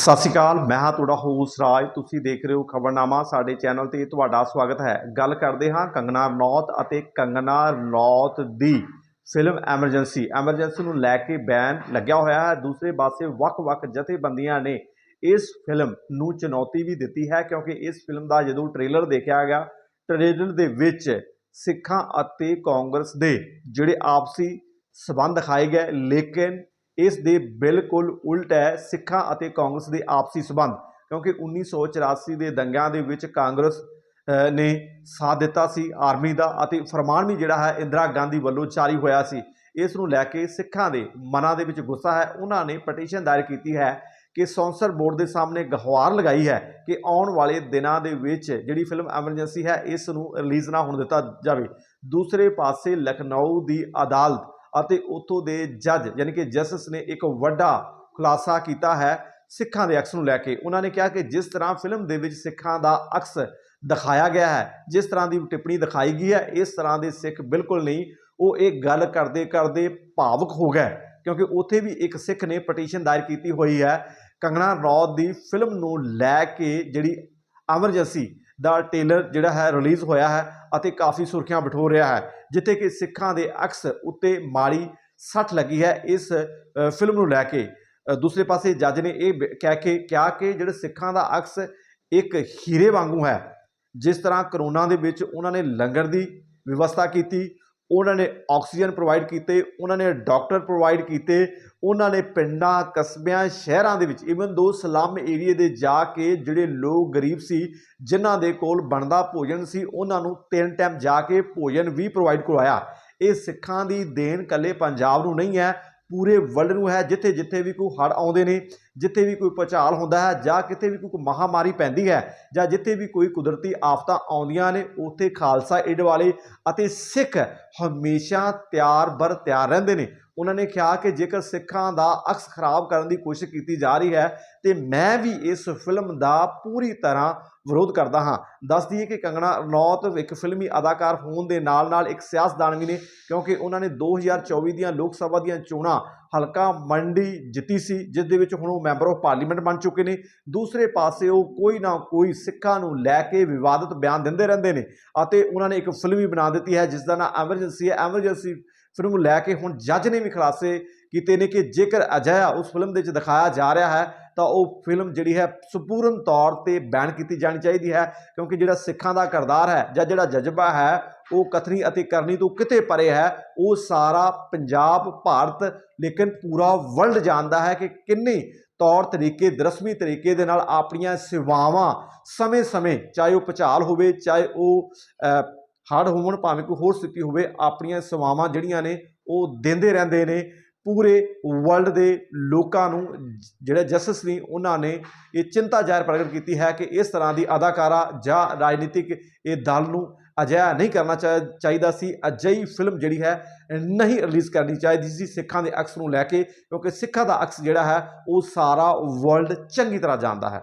ਸਤਿ ਸ਼੍ਰੀ ਅਕਾਲ, ਮੈਂ ਹਾਂ ਤੁਹਾਡਾ ਹੋਸਟ ਰਾਜ। ਤੁਸੀਂ ਦੇਖ ਰਹੇ ਹੋ ਖਬਰਨਾਮਾ, ਸਾਡੇ ਚੈਨਲ ਤੇ ਤੁਹਾਡਾ ਸਵਾਗਤ ਹੈ। ਗੱਲ ਕਰਦੇ ਹਾਂ ਕੰਗਨਾ ਰਣੌਤ ਅਤੇ ਕੰਗਨਾ ਰਣੌਤ ਦੀ ਫਿਲਮ ਐਮਰਜੈਂਸੀ। ਐਮਰਜੈਂਸੀ ਨੂੰ ਲੈ ਕੇ ਬੈਨ ਲੱਗਿਆ ਹੋਇਆ ਹੈ। ਦੂਸਰੇ ਪਾਸੇ ਵੱਖ-ਵੱਖ ਜਥੇਬੰਦੀਆਂ ਨੇ ਇਸ ਫਿਲਮ ਨੂੰ ਚੁਣੌਤੀ ਵੀ ਦਿੱਤੀ ਹੈ ਕਿਉਂਕਿ ਇਸ ਫਿਲਮ ਦਾ ਜਦੋਂ ਟ੍ਰੇਲਰ ਦੇਖਿਆ ਗਿਆ, ਟ੍ਰੇਲਰ ਦੇ ਵਿੱਚ ਸਿੱਖਾਂ ਅਤੇ ਕਾਂਗਰਸ ਦੇ ਜਿਹੜੇ ਆਪਸੀ ਸਬੰਧ ਦਿਖਾਏ ਗਏ, ਲੇਕਿਨ ਇਸ ਦੇ ਬਿਲਕੁਲ ਉਲਟ ਹੈ ਸਿੱਖਾਂ ਅਤੇ ਕਾਂਗਰਸ ਦੇ ਆਪਸੀ ਸਬੰਧ, ਕਿਉਂਕਿ 1984 ਦੇ ਦੰਗਿਆਂ ਦੇ ਵਿੱਚ ਕਾਂਗਰਸ ਨੇ ਸਾਥ ਦਿੱਤਾ ਸੀ ਆਰਮੀ ਦਾ ਅਤੇ ਫਰਮਾਨ ਵੀ ਜਿਹੜਾ ਹੈ ਇੰਦਰਾ ਗਾਂਧੀ ਵੱਲੋਂ ਜਾਰੀ ਹੋਇਆ ਸੀ। ਇਸ ਨੂੰ ਲੈ ਕੇ ਸਿੱਖਾਂ ਦੇ ਮਨਾਂ ਦੇ ਵਿੱਚ ਗੁੱਸਾ ਹੈ। ਉਹਨਾਂ ਨੇ ਪਟੀਸ਼ਨ ਦਾਇਰ ਕੀਤੀ ਹੈ ਕਿ ਸੌਂਸਰ ਬੋਰਡ ਦੇ ਸਾਹਮਣੇ ਗਹਾਰ ਲਗਾਈ ਹੈ ਕਿ ਆਉਣ ਵਾਲੇ ਦਿਨਾਂ ਦੇ ਵਿੱਚ ਜਿਹੜੀ ਫਿਲਮ ਐਮਰਜੈਂਸੀ ਹੈ, ਇਸ ਨੂੰ ਰਿਲੀਜ਼ ਨਾ ਹੋਣ ਦਿੱਤਾ ਜਾਵੇ। ਦੂਸਰੇ ਪਾਸੇ ਲਖਨਊ ਦੀ ਅਦਾਲਤ ਅਤੇ ਉੱਥੋਂ ਦੇ ਜੱਜ, ਯਾਨੀ ਕਿ ਜਸਟਿਸ ਨੇ ਇੱਕ ਵੱਡਾ ਖੁਲਾਸਾ ਕੀਤਾ ਹੈ ਸਿੱਖਾਂ ਦੇ ਅਕਸ ਨੂੰ ਲੈ ਕੇ। ਉਹਨਾਂ ਨੇ ਕਿਹਾ ਕਿ ਜਿਸ ਤਰ੍ਹਾਂ ਫਿਲਮ ਦੇ ਵਿੱਚ ਸਿੱਖਾਂ ਦਾ ਅਕਸ ਦਿਖਾਇਆ ਗਿਆ ਹੈ, ਜਿਸ ਤਰ੍ਹਾਂ ਦੀ ਟਿੱਪਣੀ ਦਿਖਾਈ ਗਈ ਹੈ, ਇਸ ਤਰ੍ਹਾਂ ਦੇ ਸਿੱਖ ਬਿਲਕੁਲ ਨਹੀਂ। ਉਹ ਇਹ ਗੱਲ ਕਰਦੇ ਕਰਦੇ ਭਾਵਕ ਹੋ ਗਏ, ਕਿਉਂਕਿ ਉੱਥੇ ਵੀ ਇੱਕ ਸਿੱਖ ਨੇ ਪਟੀਸ਼ਨ ਦਾਇਰ ਕੀਤੀ ਹੋਈ ਹੈ, ਕੰਗਣਾ ਰਣੌਤ ਦੀ ਫਿਲਮ ਨੂੰ ਲੈ ਕੇ ਜਿਹੜੀ ਐਮਰਜੈਂਸੀ ਦਾ ਟੇਲਰ ਜਿਹੜਾ ਹੈ ਰਿਲੀਜ਼ ਹੋਇਆ ਹੈ ਅਤੇ ਕਾਫੀ ਸੁਰਖੀਆਂ ਬਿਠੋ ਰਿਹਾ ਹੈ, ਜਿੱਥੇ ਕਿ ਸਿੱਖਾਂ ਦੇ ਅਕਸ ਉੱਤੇ ਮਾੜੀ ਸੱਟ ਲੱਗੀ ਹੈ ਇਸ ਫਿਲਮ ਨੂੰ ਲੈ ਕੇ। ਦੂਸਰੇ ਪਾਸੇ ਜੱਜ ਨੇ ਇਹ ਬ- ਕਹਿ ਕੇ, ਕਿਹਾ ਕਿ ਜਿਹੜੇ ਸਿੱਖਾਂ ਦਾ ਅਕਸ ਇੱਕ ਹੀਰੇ ਵਾਂਗੂ ਹੈ, ਜਿਸ ਤਰ੍ਹਾਂ ਕਰੋਨਾ ਦੇ ਵਿੱਚ ਉਹਨਾਂ ਨੇ ਲੰਗਰ ਦੀ ਵਿਵਸਥਾ ਕੀਤੀ ਉਹਨਾਂ ਨੇ ਆਕਸੀਜਨ ਪ੍ਰੋਵਾਈਡ ਕੀਤੇ, ਉਹਨਾਂ ਨੇ ਡਾਕਟਰ ਪ੍ਰੋਵਾਈਡ ਕੀਤੇ, ਉਹਨਾਂ ਨੇ ਪਿੰਡਾਂ, ਕਸਬਿਆਂ, ਸ਼ਹਿਰਾਂ ਦੇ ਵਿੱਚ ਇਵਨ ਦੋ ਸਲਮ ਏਰੀਏ ਦੇ ਜਾ ਕੇ ਜਿਹੜੇ ਲੋਕ ਗਰੀਬ ਸੀ, ਜਿਨ੍ਹਾਂ ਦੇ ਕੋਲ ਬਣਦਾ ਭੋਜਨ ਸੀ, ਉਹਨਾਂ ਨੂੰ ਤਿੰਨ ਟਾਈਮ ਜਾ ਕੇ ਭੋਜਨ ਵੀ ਪ੍ਰੋਵਾਈਡ ਕਰਵਾਇਆ। ਇਹ ਸਿੱਖਾਂ ਦੀ ਦੇਣ ਕੱਲੇ ਪੰਜਾਬ ਨੂੰ ਨਹੀਂ ਹੈ ਪੂਰੇ ਵਰਲਡ ਨੂੰ ਹੈ, ਜਿੱਥੇ ਜਿੱਥੇ ਵੀ ਕੋਈ ਹੜ੍ਹ ਆਉਂਦੇ ਨੇ, ਜਿੱਥੇ ਵੀ ਕੋਈ ਭੁਚਾਲ ਹੁੰਦਾ ਹੈ, ਜਾਂ ਕਿਤੇ ਵੀ ਕੋਈ ਮਹਾਮਾਰੀ ਪੈਂਦੀ ਹੈ, ਜਾਂ ਜਿੱਥੇ ਵੀ ਕੋਈ ਕੁਦਰਤੀ ਆਫਤਾਂ ਆਉਂਦੀਆਂ ਨੇ, ਉੱਥੇ ਖਾਲਸਾ ਏਡ ਵਾਲੇ ਅਤੇ ਸਿੱਖ ਹਮੇਸ਼ਾ ਤਿਆਰ ਬਰ ਤਿਆਰ ਰਹਿੰਦੇ ਨੇ। ਉਹਨਾਂ ਨੇ ਕਿਹਾ ਕਿ ਜੇਕਰ ਸਿੱਖਾਂ ਦਾ ਅਕਸ ਖਰਾਬ ਕਰਨ ਦੀ ਕੋਸ਼ਿਸ਼ ਕੀਤੀ ਜਾ ਰਹੀ ਹੈ, ਤੇ ਮੈਂ ਵੀ ਇਸ ਫਿਲਮ ਦਾ ਪੂਰੀ ਤਰ੍ਹਾਂ ਵਿਰੋਧ ਕਰਦਾ ਹਾਂ। ਦੱਸ ਦਈਏ ਕਿ ਕੰਗਣਾ ਰਣੌਤ ਇੱਕ ਫਿਲਮੀ ਅਦਾਕਾਰ ਹੋਣ ਦੇ ਨਾਲ-ਨਾਲ ਇੱਕ ਸਿਆਸਤਦਾਨ ਵੀ ਨੇ, ਕਿਉਂਕਿ ਉਹਨਾਂ ਨੇ 2024 ਦੀਆਂ ਲੋਕ ਸਭਾ ਦੀਆਂ ਚੋਣਾਂ ਹਲਕਾ ਮੰਡੀ ਜਿੱਤੀ ਸੀ, ਜਿਸ ਦੇ ਵਿੱਚ ਹੁਣ ਉਹ ਮੈਂਬਰ ਆਫ ਪਾਰਲੀਮੈਂਟ ਬਣ ਚੁੱਕੇ ਨੇ। ਦੂਸਰੇ ਪਾਸੇ ਉਹ ਕੋਈ ਨਾ ਕੋਈ ਸਿੱਖਾਂ ਨੂੰ ਲੈ ਕੇ ਵਿਵਾਦਤ ਬਿਆਨ ਦਿੰਦੇ ਰਹਿੰਦੇ ਨੇ ਅਤੇ ਉਹਨਾਂ ਨੇ ਇੱਕ ਫਿਲਮ ਵੀ ਬਣਾ ਦਿੱਤੀ ਹੈ ਜਿਸ ਦਾ ਨਾਮ ਐਮਰਜੈਂਸੀ ਹੈ। ਐਮਰਜੈਂਸੀ ਫਿਲਮ ਨੂੰ ਲੈ ਕੇ ਹੁਣ ਜੱਜ ਨੇ ਵੀ ਖੁਲਾਸੇ ਕੀਤੇ ਨੇ ਕਿ ਜੇਕਰ ਅਜਿਹਾ ਉਸ ਫਿਲਮ ਦੇ ਵਿੱਚ ਦਿਖਾਇਆ ਜਾ ਰਿਹਾ ਹੈ, ਤਾਂ ਉਹ ਫਿਲਮ ਜਿਹੜੀ ਹੈ ਸੰਪੂਰਨ ਤੌਰ ਤੇ ਬੈਨ ਕੀਤੀ ਜਾਣੀ ਚਾਹੀਦੀ ਹੈ, ਕਿਉਂਕਿ ਜਿਹੜਾ ਸਿੱਖਾਂ ਦਾ ਕਿਰਦਾਰ ਹੈ ਜਾਂ ਜਿਹੜਾ ਜਜ਼ਬਾ ਹੈ, ਉਹ ਕਥਨੀ ਅਤੇ ਕਰਨੀ ਤੋਂ ਕਿਤੇ ਪਰੇ ਹੈ, ਉਹ ਸਾਰਾ ਪੰਜਾਬ, ਭਾਰਤ, ਲੇਕਿਨ ਪੂਰਾ ਵਰਲਡ ਜਾਣਦਾ ਹੈ ਕਿ ਕਿੰਨੇ ਤੌਰ ਤਰੀਕੇ ਦਰਸਮੀ ਤਰੀਕੇ ਦੇ ਨਾਲ ਆਪਣੀਆਂ ਸੇਵਾਵਾਂ ਸਮੇਂ-ਸਮੇਂ, ਚਾਹੇ ਉਹ ਭੁਚਾਲ ਹੋਵੇ, ਚਾਹੇ ਉਹ ਅ, ਹੜ੍ਹ ਹੋਣ ਭਾਵੇਂ ਕੋਈ ਹੋਰ ਸਥਿਤੀ ਹੋਵੇ ਆਪਣੀਆਂ ਸੇਵਾਵਾਂ ਜਿਹੜੀਆਂ ਨੇ ਉਹ ਦਿੰਦੇ ਰਹਿੰਦੇ ਨੇ। ਪੂਰੇ ਵਰਲਡ ਦੇ ਲੋਕਾਂ ਨੂੰ ਜ- ਜਿਹੜੇ ਜਸਟਿਸ ਨੇ ਉਹਨਾਂ ਨੇ ਇਹ ਚਿੰਤਾ ਜ਼ਾਹਿਰ ਪ੍ਰਗਟ ਕੀਤੀ ਹੈ ਕਿ ਇਸ ਤਰ੍ਹਾਂ ਦੀ ਅਦਾਕਾਰਾ ਜਾਂ ਰਾਜਨੀਤਿਕ ਇਹ ਦਲ ਨੂੰ ਅਜਿਹਾ ਨਹੀਂ ਕਰਨਾ ਚਾ- ਚਾਹੀਦਾ ਸੀ। ਅਜਿਹੀ ਫਿਲਮ ਜਿਹੜੀ ਹੈ ਨਹੀਂ ਰਿਲੀਜ਼ ਕਰਨੀ ਚਾਹੀਦੀ ਸੀ ਸਿੱਖਾਂ ਦੇ ਅਕਸ ਨੂੰ ਲੈ ਕੇ ਕਿਉਂਕਿ ਸਿੱਖਾਂ ਦਾ ਅਕਸ ਜਿਹੜਾ ਹੈ ਉਹ ਸਾਰਾ ਵਰਲਡ ਚੰਗੀ ਤਰ੍ਹਾਂ ਜਾਣਦਾ ਹੈ।